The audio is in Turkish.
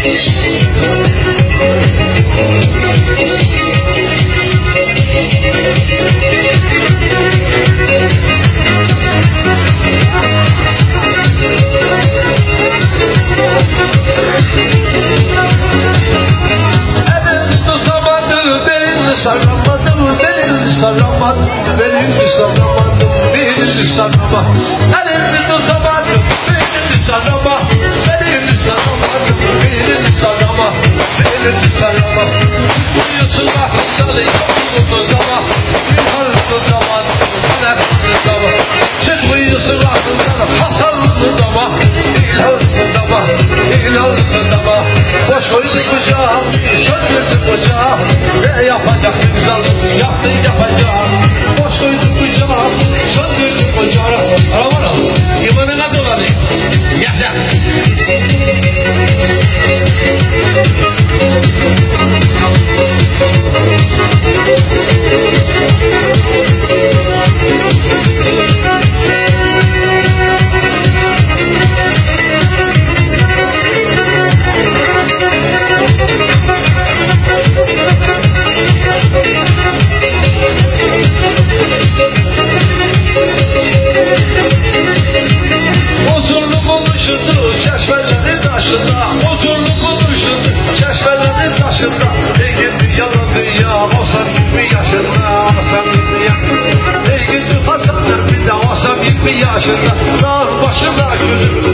Elini tutamadı, belini saramadı, belini saramadı, belini Aklımda yolunu dama, yukarıda dama, ayakını dama. Çıkmıyorsun aklımdan hasalını dama, ilhanını dama, ilhanını dama. Boş koyduk bıçağı, söndürdük bıçağı. Çeşmelerin taşında Huzurlu buluşuldu çeşmelerin taşında. Ey gidi yalan dünya olsam 20 yaşında Olsam 20 yaşında. Ey gidi Hasan bir de olsam 20 yaşında. Dağ başında gülüm